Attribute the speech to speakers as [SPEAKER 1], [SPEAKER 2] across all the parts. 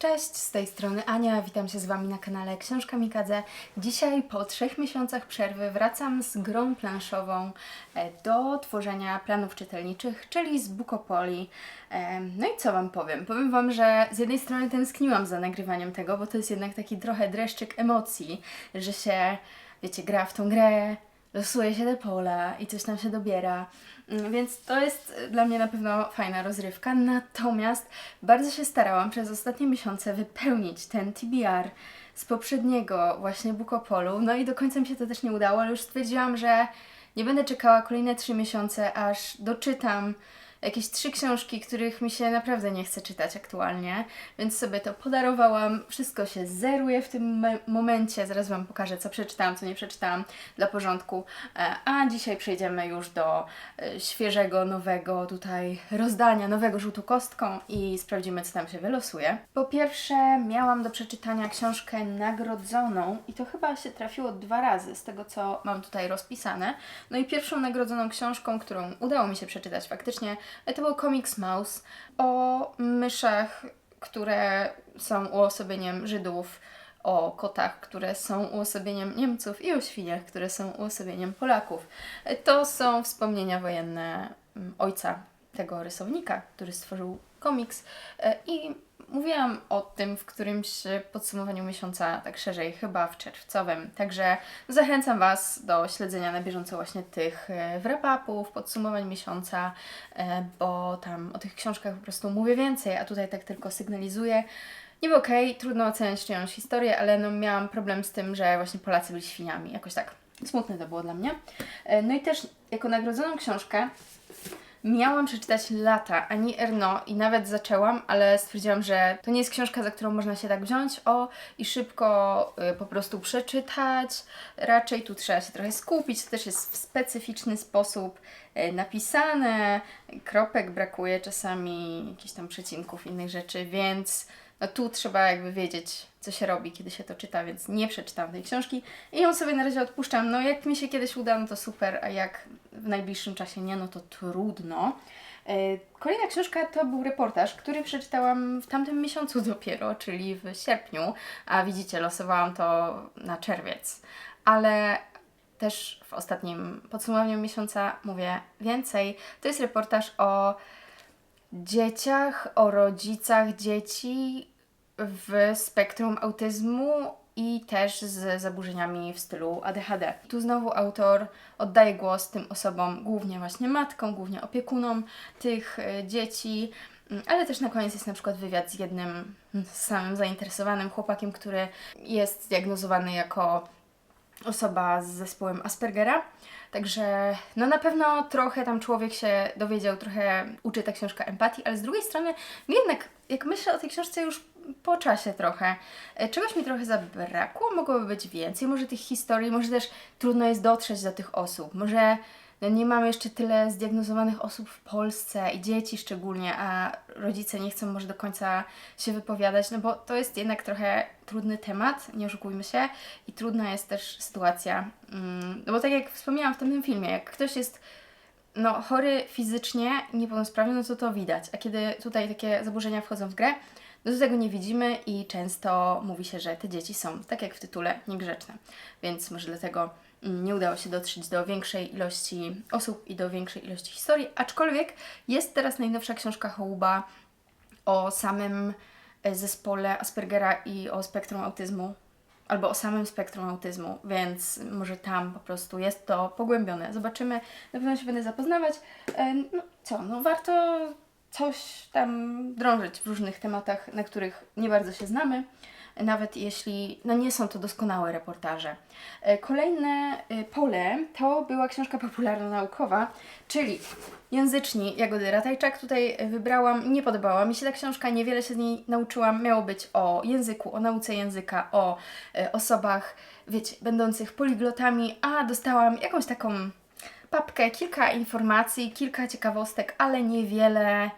[SPEAKER 1] Cześć, z tej strony Ania, witam się z Wami na kanale Książka Mikadze. Dzisiaj po trzech miesiącach przerwy wracam z grą planszową e, do tworzenia planów czytelniczych, czyli z Bukopoli. E, No i co Wam powiem? Powiem Wam, że z jednej strony tęskniłam za nagrywaniem tego, bo to jest jednak taki trochę dreszczyk emocji, że się, wiecie, gra w tą grę, losuje się te pola i coś tam się dobiera. Więc to jest dla mnie na pewno fajna rozrywka. Natomiast bardzo się starałam przez ostatnie miesiące wypełnić ten TBR z poprzedniego właśnie Bukopolu. No i do końca mi się to też nie udało, ale już stwierdziłam, że nie będę czekała kolejne trzy miesiące, aż doczytam jakieś trzy książki, których mi się naprawdę nie chce czytać aktualnie, więc sobie to podarowałam. Wszystko się zeruje w tym me- momencie. Zaraz Wam pokażę, co przeczytałam, co nie przeczytałam dla porządku. E, A dzisiaj przejdziemy już do e, świeżego, nowego tutaj rozdania, nowego rzutu kostką i sprawdzimy, co tam się wylosuje. Po pierwsze, miałam do przeczytania książkę nagrodzoną i to chyba się trafiło dwa razy z tego, co mam tutaj rozpisane. No i pierwszą nagrodzoną książką, którą udało mi się przeczytać faktycznie, to był Comics Mouse o myszach, które są uosobieniem Żydów, o kotach, które są uosobieniem Niemców i o świniach, które są uosobieniem Polaków. To są wspomnienia wojenne mm, ojca tego rysownika, który stworzył komiks E, i mówiłam o tym w którymś podsumowaniu miesiąca, tak szerzej, chyba w czerwcowym. Także zachęcam Was do śledzenia na bieżąco właśnie tych e, wrap-upów, podsumowań miesiąca, e, bo tam o tych książkach po prostu mówię więcej, a tutaj tak tylko sygnalizuję. Niby okej, trudno oceniać czyjąś historię, ale no miałam problem z tym, że właśnie Polacy byli świniami. Jakoś tak smutne to było dla mnie. E, No i też jako nagrodzoną książkę miałam przeczytać Lata Ani Erno i nawet zaczęłam, ale stwierdziłam, że to nie jest książka, za którą można się tak wziąć o i szybko y, po prostu przeczytać. Raczej tu trzeba się trochę skupić, to też jest w specyficzny sposób y, napisane, kropek brakuje czasami, jakichś tam przecinków, innych rzeczy, więc no tu trzeba jakby wiedzieć, co się robi, kiedy się to czyta, więc nie przeczytałam tej książki i ją sobie na razie odpuszczam. No jak mi się kiedyś uda, no to super, a jak w najbliższym czasie nie, no to trudno. E, Kolejna książka to był reportaż, który przeczytałam w tamtym miesiącu dopiero, czyli w sierpniu, a widzicie, losowałam to na czerwiec. Ale też w ostatnim podsumowaniu miesiąca mówię więcej. To jest reportaż o dzieciach, o rodzicach dzieci w spektrum autyzmu i też z zaburzeniami w stylu ADHD. Tu znowu autor oddaje głos tym osobom, głównie właśnie matkom, głównie opiekunom tych e, dzieci, Mm, ale też na koniec jest na przykład wywiad z jednym mm, samym zainteresowanym chłopakiem, który jest zdiagnozowany jako osoba z zespołem Aspergera. Także no na pewno trochę tam człowiek się dowiedział, trochę uczy ta książka empatii, ale z drugiej strony mi jednak, jak myślę o tej książce już po czasie trochę, e, czegoś mi trochę zabrakło, mogłoby być więcej, może tych historii, może też trudno jest dotrzeć do tych osób, może no nie mamy jeszcze tyle zdiagnozowanych osób w Polsce i dzieci szczególnie, a rodzice nie chcą może do końca się wypowiadać, no bo to jest jednak trochę trudny temat, nie oszukujmy się, i trudna jest też sytuacja. mm, No bo tak jak wspomniałam w tamtym filmie, jak ktoś jest no, chory fizycznie, niepełnosprawny, no to to widać, a kiedy tutaj takie zaburzenia wchodzą w grę, no to tego nie widzimy i często mówi się, że te dzieci są, tak jak w tytule, niegrzeczne. Więc może dlatego nie udało się dotrzeć do większej ilości osób i do większej ilości historii, aczkolwiek jest teraz najnowsza książka Hołuba o samym e, zespole Aspergera i o spektrum autyzmu, albo o samym spektrum autyzmu, więc może tam po prostu jest to pogłębione. Zobaczymy, na pewno się będę zapoznawać. E, No co, no warto coś tam drążyć w różnych tematach, na których nie bardzo się znamy, nawet jeśli no nie są to doskonałe reportaże. E, Kolejne e, pole to była książka popularno-naukowa, czyli Języczni Jagody Ratajczak. Tutaj wybrałam, nie podobała mi się ta książka, niewiele się z niej nauczyłam. Miało być o języku, o nauce języka, o e, osobach, wiecie, będących poliglotami, a dostałam jakąś taką papkę, kilka informacji, kilka ciekawostek, ale niewiele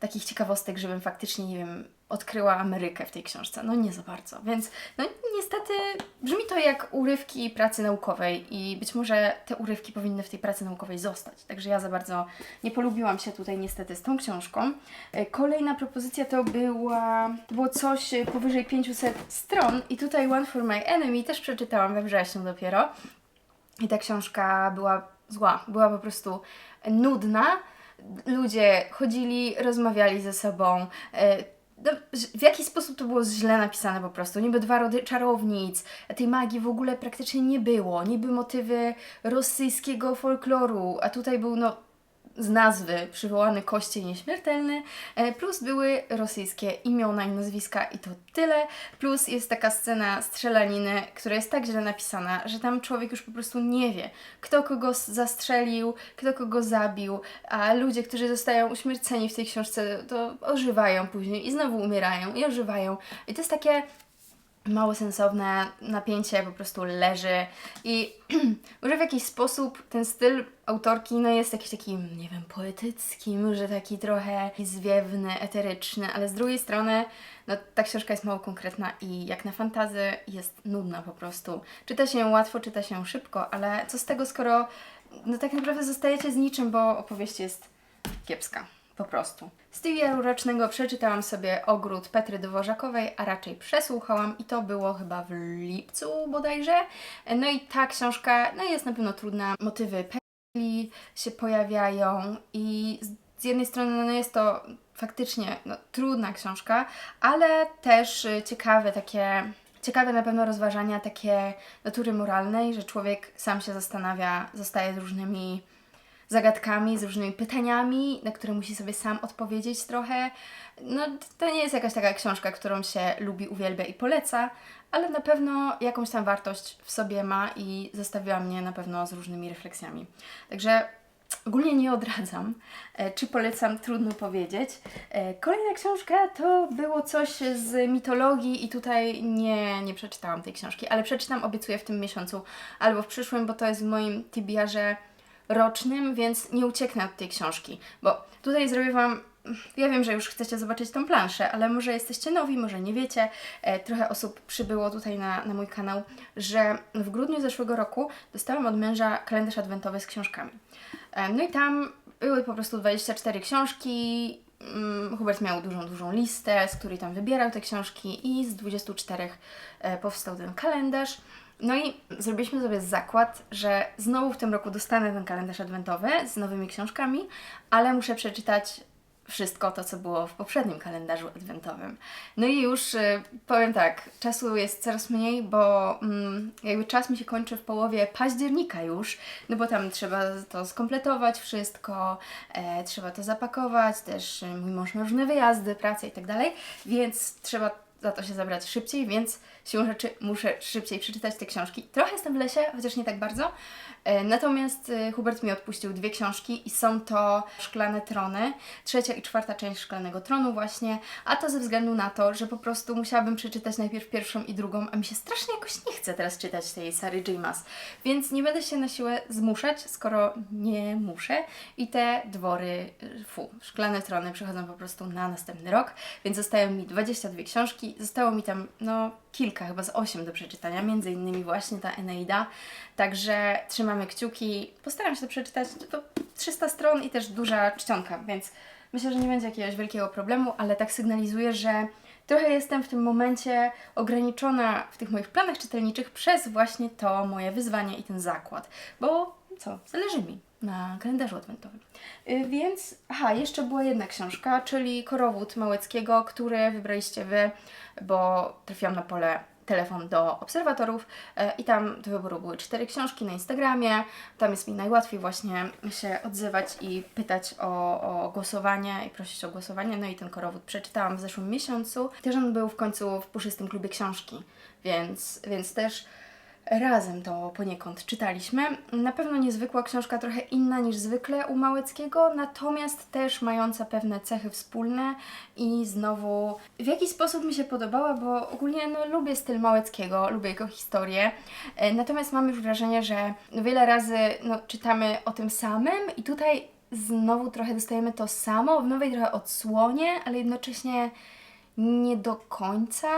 [SPEAKER 1] takich ciekawostek, żebym faktycznie, nie wiem, odkryła Amerykę w tej książce. No nie za bardzo, więc no niestety brzmi to jak urywki pracy naukowej i być może te urywki powinny w tej pracy naukowej zostać. Także ja za bardzo nie polubiłam się tutaj niestety z tą książką. E, Kolejna propozycja to była to było coś powyżej 500 stron i tutaj One for My Enemy też przeczytałam we wrześniu dopiero. I ta książka była zła, była po prostu nudna. Ludzie chodzili, rozmawiali ze sobą. e, no, w jaki sposób to było źle napisane po prostu. Niby dwa rody czarownic, tej magii w ogóle praktycznie nie było. Niby motywy rosyjskiego folkloru, a tutaj był no z nazwy przywołany kościej nieśmiertelny, e, plus były rosyjskie imiona i nazwiska i to tyle, plus jest taka scena strzelaniny, która jest tak źle napisana, że tam człowiek już po prostu nie wie, kto kogo zastrzelił, kto kogo zabił, a ludzie, którzy zostają uśmierceni w tej książce, to ożywają później i znowu umierają i ożywają. I to jest takie mało sensowne, napięcie po prostu leży i może w jakiś sposób ten styl autorki no jest jakiś taki, nie wiem, poetycki, może taki trochę zwiewny, eteryczny, ale z drugiej strony no ta książka jest mało konkretna i jak na fantazy jest nudna po prostu. Czyta się łatwo, czyta się szybko, ale co z tego, skoro no tak naprawdę zostajecie z niczym, bo opowieść jest kiepska. Po prostu. Z Tiwiaru rocznego przeczytałam sobie Ogród Petry Dworzakowej, a raczej przesłuchałam i to było chyba w lipcu bodajże. No i ta książka no jest na pewno trudna. Motywy pętli się pojawiają i z- z jednej strony no jest to faktycznie no, trudna książka, ale też y, ciekawe takie ciekawe na pewno rozważania takie natury moralnej, że człowiek sam się zastanawia, zostaje z różnymi zagadkami, z różnymi pytaniami, na które musi sobie sam odpowiedzieć trochę. No, to nie jest jakaś taka książka, którą się lubi, uwielbia i poleca, ale na pewno jakąś tam wartość w sobie ma i zostawiła mnie na pewno z różnymi refleksjami. Także ogólnie nie odradzam. E, Czy polecam? Trudno powiedzieć. E, Kolejna książka to było coś z mitologii i tutaj nie, nie przeczytałam tej książki, ale przeczytam, obiecuję w tym miesiącu albo w przyszłym, bo to jest w moim TBR-ze rocznym, więc nie ucieknę od tej książki, bo tutaj zrobię Wam. Ja wiem, że już chcecie zobaczyć tą planszę, ale może jesteście nowi, może nie wiecie. E, trochę osób przybyło tutaj na, na mój kanał, że w grudniu zeszłego roku dostałam od męża kalendarz adwentowy z książkami. E, no i tam były po prostu 24 książki. Mm, Hubert miał dużą, dużą listę, z której tam wybierał te książki i z 24 e, powstał ten kalendarz. No i zrobiliśmy sobie zakład, że znowu w tym roku dostanę ten kalendarz adwentowy z nowymi książkami, ale muszę przeczytać wszystko to, co było w poprzednim kalendarzu adwentowym. No i już y, powiem tak, czasu jest coraz mniej, bo mm, jakby czas mi się kończy w połowie października już, no bo tam trzeba to skompletować wszystko, e, trzeba to zapakować, też y, mój mąż ma różne wyjazdy, pracę i tak dalej, więc trzeba za to się zabrać szybciej, więc siłą rzeczy muszę szybciej przeczytać te książki. Trochę jestem w lesie, chociaż nie tak bardzo. E, Natomiast e, Hubert mi odpuścił dwie książki i są to Szklane Trony, trzecia i czwarta część Szklanego Tronu właśnie, a to ze względu na to, że po prostu musiałabym przeczytać najpierw pierwszą i drugą, a mi się strasznie jakoś nie chce teraz czytać tej Sary J. Więc nie będę się na siłę zmuszać, skoro nie muszę i te dwory, y, fu, Szklane Trony przychodzą po prostu na następny rok, więc zostają mi 22 książki, zostało mi tam no kilka, chyba z 8 do przeczytania, między innymi właśnie ta Eneida, także trzymamy kciuki, postaram się to przeczytać, to 300 stron i też duża czcionka, więc myślę, że nie będzie jakiegoś wielkiego problemu, ale tak sygnalizuję, że trochę jestem w tym momencie ograniczona w tych moich planach czytelniczych przez właśnie to moje wyzwanie i ten zakład, bo co, zależy mi na kalendarzu adwentowym. Y, Więc, aha, jeszcze była jedna książka, czyli Korowód Małeckiego, który wybraliście Wy, bo trafiłam na pole telefon do obserwatorów e, i tam do wyboru były cztery książki na Instagramie. Tam jest mi najłatwiej właśnie się odzywać i pytać o, o głosowanie i prosić o głosowanie. No i ten korowód przeczytałam w zeszłym miesiącu. Też on był w końcu w puszystym klubie książki, więc, więc też razem to poniekąd czytaliśmy. Na pewno niezwykła książka, trochę inna niż zwykle u Małeckiego, natomiast też mająca pewne cechy wspólne i znowu w jakiś sposób mi się podobała, bo ogólnie no, lubię styl Małeckiego, lubię jego historię, E, natomiast mam już wrażenie, że wiele razy no, czytamy o tym samym i tutaj znowu trochę dostajemy to samo, w nowej trochę odsłonie, ale jednocześnie nie do końca.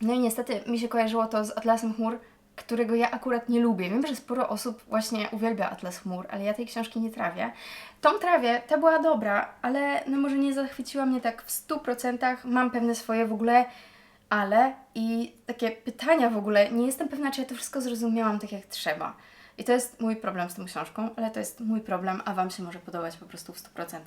[SPEAKER 1] No i niestety mi się kojarzyło to z Atlasem Chmur, którego ja akurat nie lubię. Wiem, że sporo osób właśnie uwielbia Atlas Chmur, ale ja tej książki nie trawię. Tą trawię, ta była dobra, ale no może nie zachwyciła mnie tak w 100%. Mam pewne swoje w ogóle ale i takie pytania w ogóle, nie jestem pewna, czy ja to wszystko zrozumiałam tak jak trzeba. I to jest mój problem z tą książką, ale to jest mój problem, a Wam się może podobać po prostu w 100%.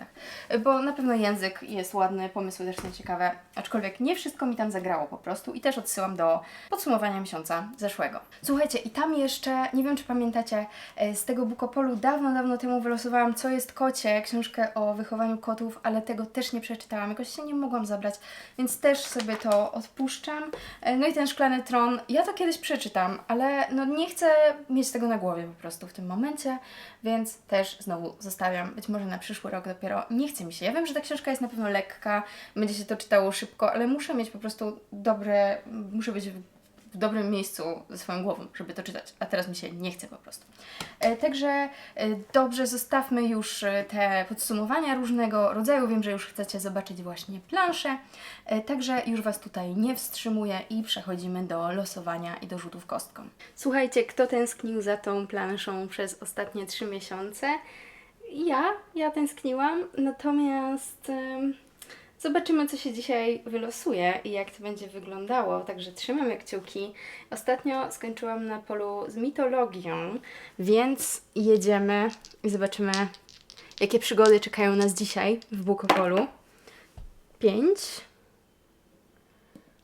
[SPEAKER 1] Bo na pewno język jest ładny, pomysły też są ciekawe, aczkolwiek nie wszystko mi tam zagrało po prostu i też odsyłam do podsumowania miesiąca zeszłego. Słuchajcie, i tam jeszcze, nie wiem czy pamiętacie, e, z tego Bukopolu dawno, dawno temu wylosowałam Co jest kocie, książkę o wychowaniu kotów, ale tego też nie przeczytałam, jakoś się nie mogłam zabrać, więc też sobie to odpuszczam. E, No i ten Szklany Tron, ja to kiedyś przeczytam, ale no nie chcę mieć tego na głowie po prostu w tym momencie, więc też znowu zostawiam, być może na przyszły rok dopiero. Nie chce mi się. Ja wiem, że ta książka jest na pewno lekka, będzie się to czytało szybko, ale muszę mieć po prostu dobre, muszę być w dobrym miejscu ze swoją głową, żeby to czytać, a teraz mi się nie chce po prostu. E, Także e, dobrze, zostawmy już e, te podsumowania różnego rodzaju. Wiem, że już chcecie zobaczyć właśnie planszę, także już Was tutaj nie wstrzymuję i przechodzimy do losowania i do rzutów kostką. Słuchajcie, kto tęsknił za tą planszą przez ostatnie trzy miesiące? Ja, ja tęskniłam, natomiast... em, Zobaczymy, co się dzisiaj wylosuje i jak to będzie wyglądało. Także trzymamy kciuki. Ostatnio skończyłam na polu z mitologią, więc jedziemy i zobaczymy, jakie przygody czekają nas dzisiaj w Bukopolu. 5.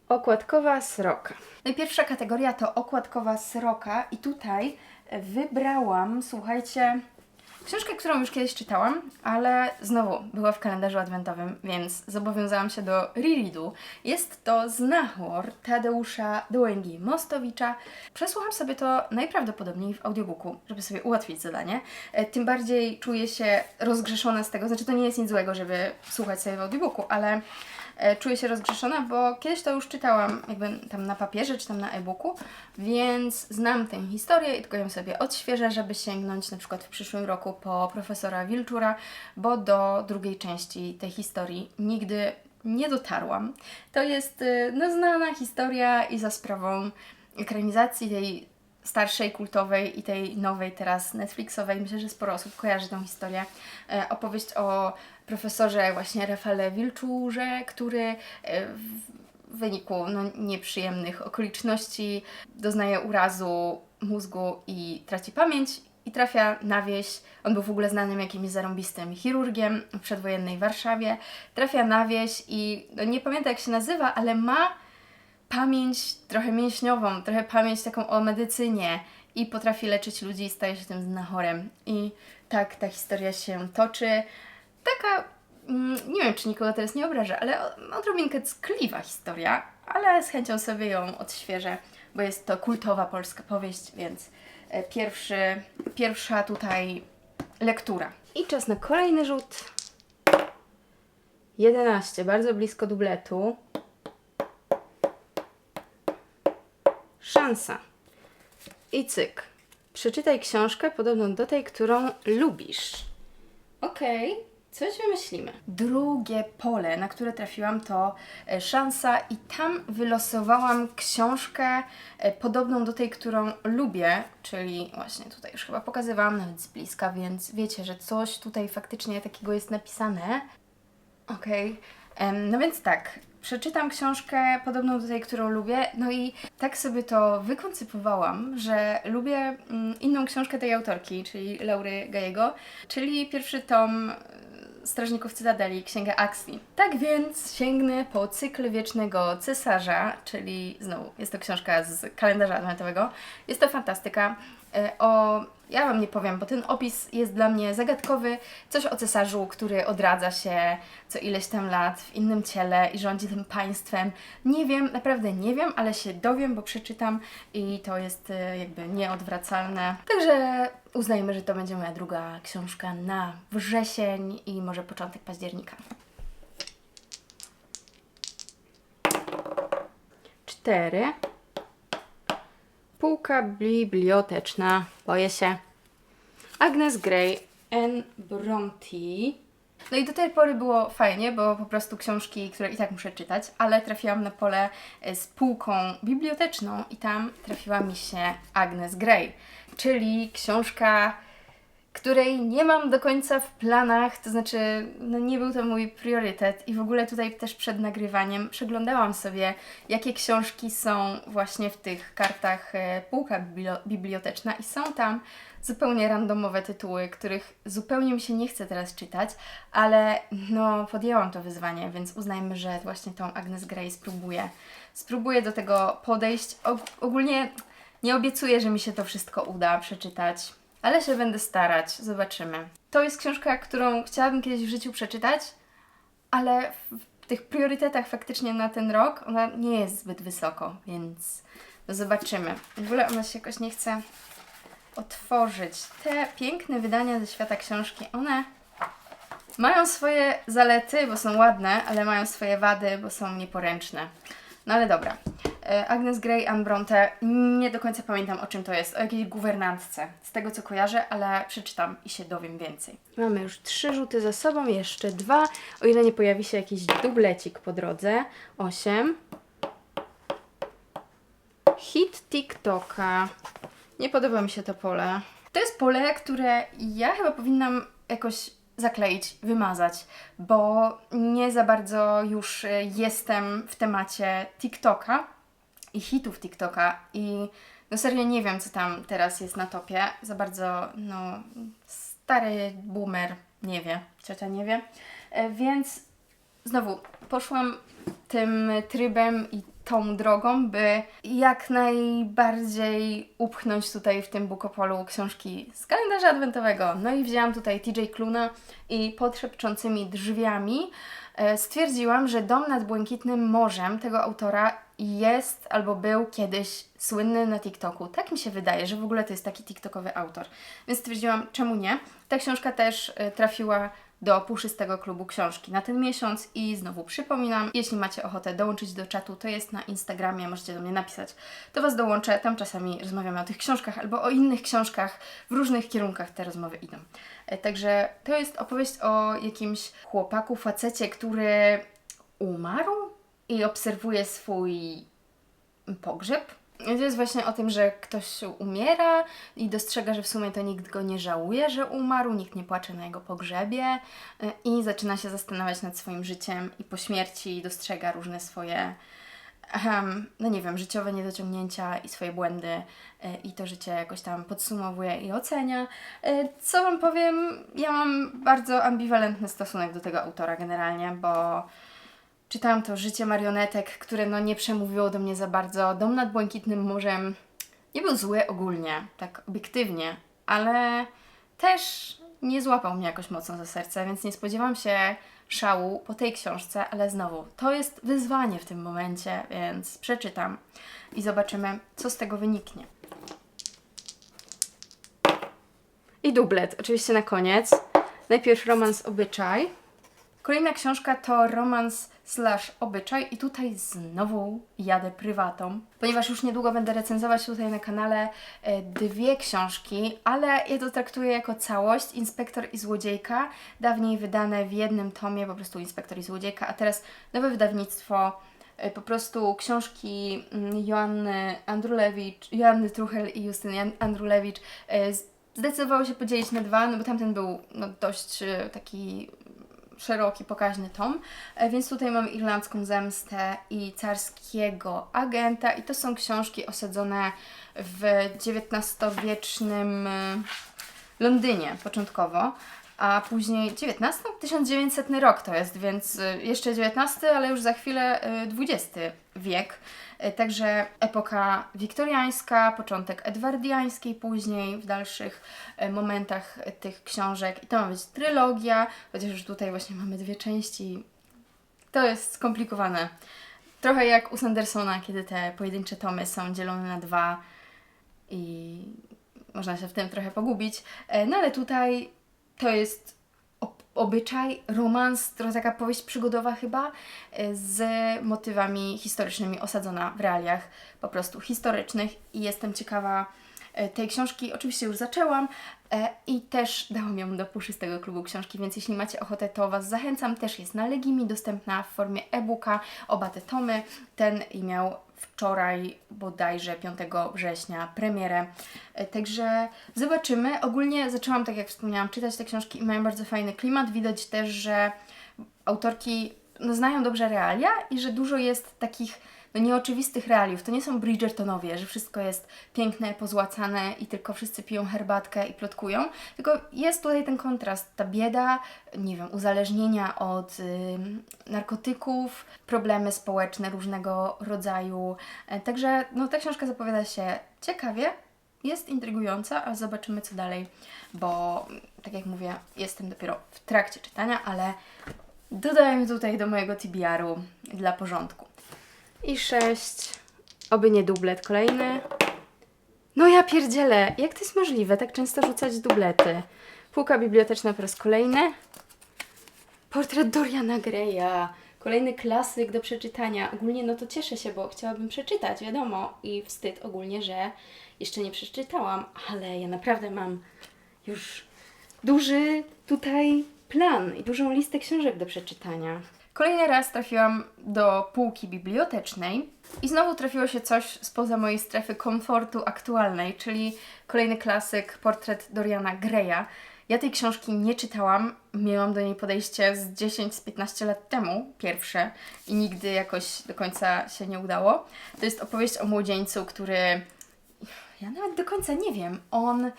[SPEAKER 1] Okładkowa sroka. No pierwsza kategoria to okładkowa sroka i tutaj wybrałam, słuchajcie, Książkę, którą już kiedyś czytałam, ale znowu była w kalendarzu adwentowym, więc zobowiązałam się do rereadu. Jest to Znachor Tadeusza Dołęgi-Mostowicza. Przesłucham sobie to najprawdopodobniej w audiobooku, żeby sobie ułatwić zadanie. E, Tym bardziej czuję się rozgrzeszona z tego, znaczy to nie jest nic złego, żeby słuchać sobie w audiobooku, ale czuję się rozgrzeszona, bo kiedyś to już czytałam jakby tam na papierze czy tam na e-booku, więc znam tę historię i tylko ją sobie odświeżę, żeby sięgnąć na przykład w przyszłym roku po profesora Wilczura, bo do drugiej części tej historii nigdy nie dotarłam. To jest y, no, znana historia i za sprawą ekranizacji tej starszej, kultowej i tej nowej teraz Netflixowej. Myślę, że sporo osób kojarzy tą historię. E, opowieść o profesorze właśnie Rafale Wilczurze, który e, w wyniku no, nieprzyjemnych okoliczności doznaje urazu mózgu i traci pamięć i trafia na wieś. On był w ogóle znanym jakimś zarąbistym chirurgiem w przedwojennej Warszawie. Trafia na wieś i no, nie pamiętam jak się nazywa, ale ma pamięć trochę mięśniową, trochę pamięć taką o medycynie i potrafi leczyć ludzi i staje się tym znachorem. I tak ta historia się toczy. Taka, mm, nie wiem czy nikogo teraz nie obraża, ale odrobinkę ckliwa historia, ale z chęcią sobie ją odświeżę, bo jest to kultowa polska powieść, więc e, pierwszy, pierwsza tutaj lektura. I czas na kolejny rzut. 11, bardzo blisko dubletu. Szansa. I cyk. Przeczytaj książkę podobną do tej, którą lubisz. Okej, coś wymyślimy. Drugie pole, na które trafiłam, to e, szansa, i tam wylosowałam książkę e, podobną do tej, którą lubię, czyli właśnie tutaj już chyba pokazywałam nawet z bliska, więc wiecie, że coś tutaj faktycznie takiego jest napisane. Okej. Em, No więc tak, przeczytam książkę podobną do tej, którą lubię, no i tak sobie to wykoncypowałam, że lubię mm, inną książkę tej autorki, czyli Laury Gajego, czyli pierwszy tom Strażników Cytadeli, Księgę Axli. Tak więc sięgnę po cykl Wiecznego Cesarza, czyli znowu jest to książka z kalendarza adwentowego. Jest to fantastyka. E, O, ja Wam nie powiem, bo ten opis jest dla mnie zagadkowy. Coś o cesarzu, który odradza się co ileś tam lat w innym ciele i rządzi tym państwem. Nie wiem, naprawdę nie wiem, ale się dowiem, bo przeczytam i to jest e, jakby nieodwracalne. Także uznajmy, że to będzie moja druga książka na wrzesień i może początek października. Cztery. Półka biblioteczna. Boję się. Agnes Grey, Anne Bronte. No i do tej pory było fajnie, bo po prostu książki, które i tak muszę czytać, ale trafiłam na pole e, z półką biblioteczną i tam trafiła mi się Agnes Grey, czyli książka której nie mam do końca w planach, to znaczy no nie był to mój priorytet i w ogóle tutaj też przed nagrywaniem przeglądałam sobie, jakie książki są właśnie w tych kartach e, półka biblio- biblioteczna i są tam zupełnie randomowe tytuły, których zupełnie mi się nie chce teraz czytać, ale no podjęłam to wyzwanie, więc uznajmy, że właśnie tą Agnes Grey spróbuję. Spróbuję do tego podejść. Og- ogólnie nie obiecuję, że mi się to wszystko uda przeczytać, ale się będę starać. Zobaczymy. To jest książka, którą chciałabym kiedyś w życiu przeczytać, ale w tych priorytetach faktycznie na ten rok ona nie jest zbyt wysoko, więc no zobaczymy. W ogóle ona się jakoś nie chce otworzyć. Te piękne wydania ze świata książki, one mają swoje zalety, bo są ładne, ale mają swoje wady, bo są nieporęczne. No ale dobra. E, Agnes Grey, Anne Bronte, nie do końca pamiętam o czym to jest, o jakiejś guwernantce. Z tego co kojarzę, ale przeczytam i się dowiem więcej. Mamy już trzy rzuty za sobą, jeszcze dwa, o ile nie pojawi się jakiś dublecik po drodze. Osiem. Hit TikToka. Nie podoba mi się to pole. To jest pole, które ja chyba powinnam jakoś zakleić, wymazać, bo nie za bardzo już y, jestem w temacie TikToka i hitów TikToka i no serio nie wiem, co tam teraz jest na topie. Za bardzo, no, stary boomer nie wie, ciocia nie wie. E, Więc znowu poszłam tym trybem i tą drogą, by jak najbardziej upchnąć tutaj w tym bukopolu książki z kalendarza adwentowego. No i wzięłam tutaj TJ Kluna i pod szepczącymi drzwiami e, stwierdziłam, że Dom nad Błękitnym Morzem tego autora jest albo był kiedyś słynny na TikToku. Tak mi się wydaje, że w ogóle to jest taki TikTokowy autor. Więc stwierdziłam, czemu nie? Ta książka też e, trafiła do puszystego klubu książki na ten miesiąc i znowu przypominam, jeśli macie ochotę dołączyć do czatu, to jest na Instagramie, możecie do mnie napisać. To Was dołączę, tam czasami rozmawiamy o tych książkach albo o innych książkach, w różnych kierunkach te rozmowy idą. E, Także to jest opowieść o jakimś chłopaku, facecie, który umarł i obserwuje swój pogrzeb. To jest właśnie o tym, że ktoś umiera i dostrzega, że w sumie to nikt go nie żałuje, że umarł, nikt nie płacze na jego pogrzebie y, i zaczyna się zastanawiać nad swoim życiem i po śmierci dostrzega różne swoje, no nie wiem, życiowe niedociągnięcia i swoje błędy y, i to życie jakoś tam podsumowuje i ocenia. Y, Co Wam powiem, ja mam bardzo ambiwalentny stosunek do tego autora generalnie, bo Czytałam to Życie marionetek, które no nie przemówiło do mnie za bardzo. Dom nad Błękitnym Morzem nie był zły ogólnie, tak obiektywnie, ale też nie złapał mnie jakoś mocno za serce, więc nie spodziewam się szału po tej książce, ale znowu, to jest wyzwanie w tym momencie, więc przeczytam i zobaczymy, co z tego wyniknie. I dublet, oczywiście na koniec. Najpierw romans obyczaj. Kolejna książka to romans slash obyczaj i tutaj znowu jadę prywatą, ponieważ już niedługo będę recenzować tutaj na kanale e, dwie książki, ale ja to traktuję jako całość, Inspektor i Złodziejka, dawniej wydane w jednym tomie, po prostu Inspektor i Złodziejka, a teraz nowe wydawnictwo, e, po prostu książki mm, Joanny Andrulewicz, Joanny Truchel i Justyny Andrulewicz e, zdecydowały się podzielić na dwa, no bo tamten był no, dość taki szeroki, pokaźny tom, E, więc tutaj mamy Irlandzką Zemstę i Carskiego Agenta i to są książki osadzone w XIX-wiecznym e, Londynie początkowo, a później XIX? 1900 rok to jest, więc y, jeszcze XIX, ale już za chwilę y, XX wiek. Y, Także epoka wiktoriańska, początek edwardiańskiej później w dalszych y, momentach tych książek. I to ma być trylogia, chociaż już tutaj właśnie mamy dwie części. To jest skomplikowane. Trochę jak u Sandersona, kiedy te pojedyncze tomy są dzielone na dwa i można się w tym trochę pogubić. E, No ale tutaj to jest obyczaj, romans, taka powieść przygodowa chyba, e, z motywami historycznymi osadzona w realiach po prostu historycznych i jestem ciekawa, e, tej książki oczywiście już zaczęłam e, i też dałam ją do puszystego klubu książki, więc jeśli macie ochotę, to Was zachęcam. Też jest na Legimi dostępna w formie e-booka, oba te tomy. Ten i miał wczoraj, bodajże 5 września, premierę. E, Także zobaczymy. Ogólnie zaczęłam, tak jak wspomniałam, czytać te książki i mają bardzo fajny klimat. Widać też, że autorki no, znają dobrze realia i że dużo jest takich no, nieoczywistych realiów. To nie są Bridgertonowie, że wszystko jest piękne, pozłacane i tylko wszyscy piją herbatkę i plotkują, tylko jest tutaj ten kontrast, ta bieda, nie wiem, uzależnienia od ym, narkotyków, problemy społeczne różnego rodzaju. E, Także no, ta książka zapowiada się ciekawie, jest intrygująca, a zobaczymy co dalej, bo tak jak mówię, jestem dopiero w trakcie czytania, ale dodaję tutaj do mojego TBR-u dla porządku. I sześć, oby nie dublet kolejny. No ja pierdzielę, jak to jest możliwe, tak często rzucać dublety? Półka biblioteczna po raz kolejny. Portret Doriana Greya. Kolejny klasyk do przeczytania. Ogólnie no to cieszę się, bo chciałabym przeczytać, wiadomo. I wstyd ogólnie, że jeszcze nie przeczytałam, ale ja naprawdę mam już duży tutaj plan i dużą listę książek do przeczytania. Kolejny raz trafiłam do półki bibliotecznej i znowu trafiło się coś spoza mojej strefy komfortu aktualnej, czyli kolejny klasyk, portret Doriana Greya. Ja tej książki nie czytałam, miałam do niej podejście z 10-15 lat temu, pierwsze, i nigdy jakoś do końca się nie udało. To jest opowieść o młodzieńcu, który. Ja nawet do końca nie wiem. On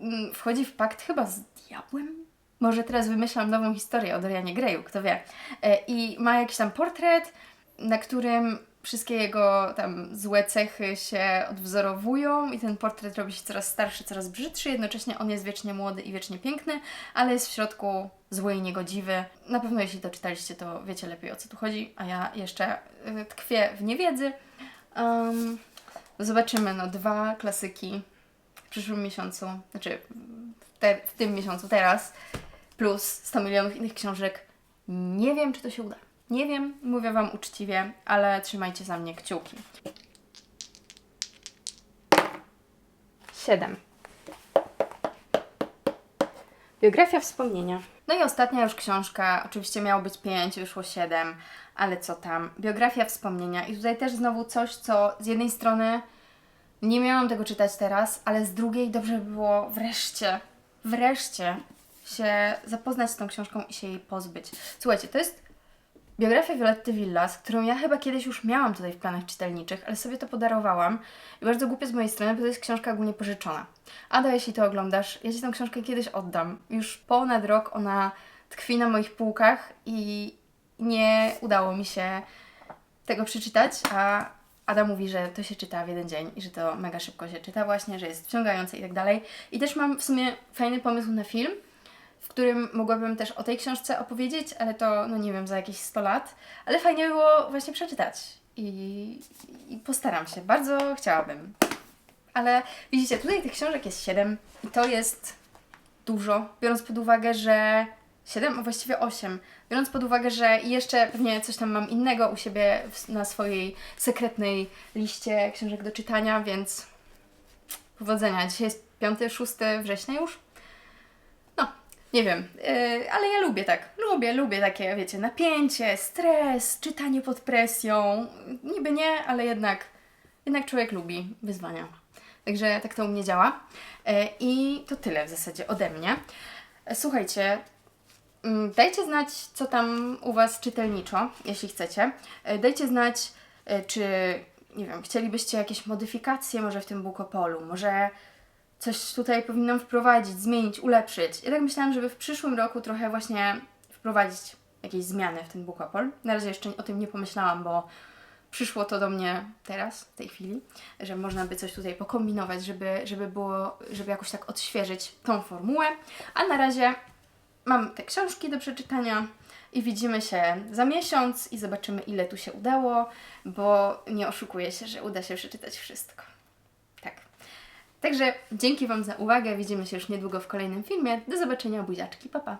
[SPEAKER 1] mm, wchodzi w pakt chyba z diabłem. Może teraz wymyślam nową historię o Dorianie Greyu, kto wie. E, I ma jakiś tam portret, na którym wszystkie jego tam złe cechy się odwzorowują i ten portret robi się coraz starszy, coraz brzydszy. Jednocześnie on jest wiecznie młody i wiecznie piękny, ale jest w środku zły i niegodziwy. Na pewno jeśli to czytaliście, to wiecie lepiej o co tu chodzi, a ja jeszcze y, tkwię w niewiedzy. Um, zobaczymy, no dwa klasyki w przyszłym miesiącu, znaczy w, te, w tym miesiącu teraz, plus 100 milionów innych książek. Nie wiem, czy to się uda. Nie wiem, mówię Wam uczciwie, ale trzymajcie za mnie kciuki. 7. Biografia wspomnienia. No i ostatnia już książka, oczywiście miało być 5, wyszło 7, ale co tam. Biografia wspomnienia. I tutaj też znowu coś, co z jednej strony nie miałam tego czytać teraz, ale z drugiej dobrze by było wreszcie, wreszcie się zapoznać z tą książką i się jej pozbyć. Słuchajcie, to jest biografia Violetty Villas, którą ja chyba kiedyś już miałam tutaj w planach czytelniczych, ale sobie to podarowałam. I bardzo głupie z mojej strony, bo to jest książka ogólnie pożyczona. Ada, jeśli to oglądasz, ja Ci tę książkę kiedyś oddam. Już ponad rok ona tkwi na moich półkach i nie udało mi się tego przeczytać, a Ada mówi, że to się czyta w jeden dzień i że to mega szybko się czyta właśnie, że jest wciągające i tak dalej. I też mam w sumie fajny pomysł na film, w którym mogłabym też o tej książce opowiedzieć, ale to, no nie wiem, za jakieś 100 lat. Ale fajnie by było właśnie przeczytać. I, I postaram się. Bardzo chciałabym. Ale widzicie, tutaj tych książek jest 7 i to jest dużo, biorąc pod uwagę, że 7, a właściwie 8. Biorąc pod uwagę, że jeszcze pewnie coś tam mam innego u siebie w, na swojej sekretnej liście książek do czytania, więc powodzenia. Dzisiaj jest 5-6 września już. Nie wiem, yy, ale ja lubię tak. Lubię, lubię takie, wiecie, napięcie, stres, czytanie pod presją. Niby nie, ale jednak, jednak człowiek lubi wyzwania. Także tak to u mnie działa. Yy, I to tyle w zasadzie ode mnie. Słuchajcie, mm, dajcie znać, co tam u Was czytelniczo, jeśli chcecie. E, Dajcie znać, e, czy, nie wiem, chcielibyście jakieś modyfikacje może w tym Bukopolu, może coś tutaj powinnam wprowadzić, zmienić, ulepszyć. Ja tak myślałam, żeby w przyszłym roku trochę właśnie wprowadzić jakieś zmiany w ten Bukopol. Na razie jeszcze o tym nie pomyślałam, bo przyszło to do mnie teraz, w tej chwili, że można by coś tutaj pokombinować, żeby, żeby było, żeby jakoś tak odświeżyć tą formułę. A na razie mam te książki do przeczytania i widzimy się za miesiąc i zobaczymy, ile tu się udało, bo nie oszukuję się, że uda się przeczytać wszystko. Tak. Także dzięki Wam za uwagę. Widzimy się już niedługo w kolejnym filmie. Do zobaczenia, buziaczki. Pa, pa.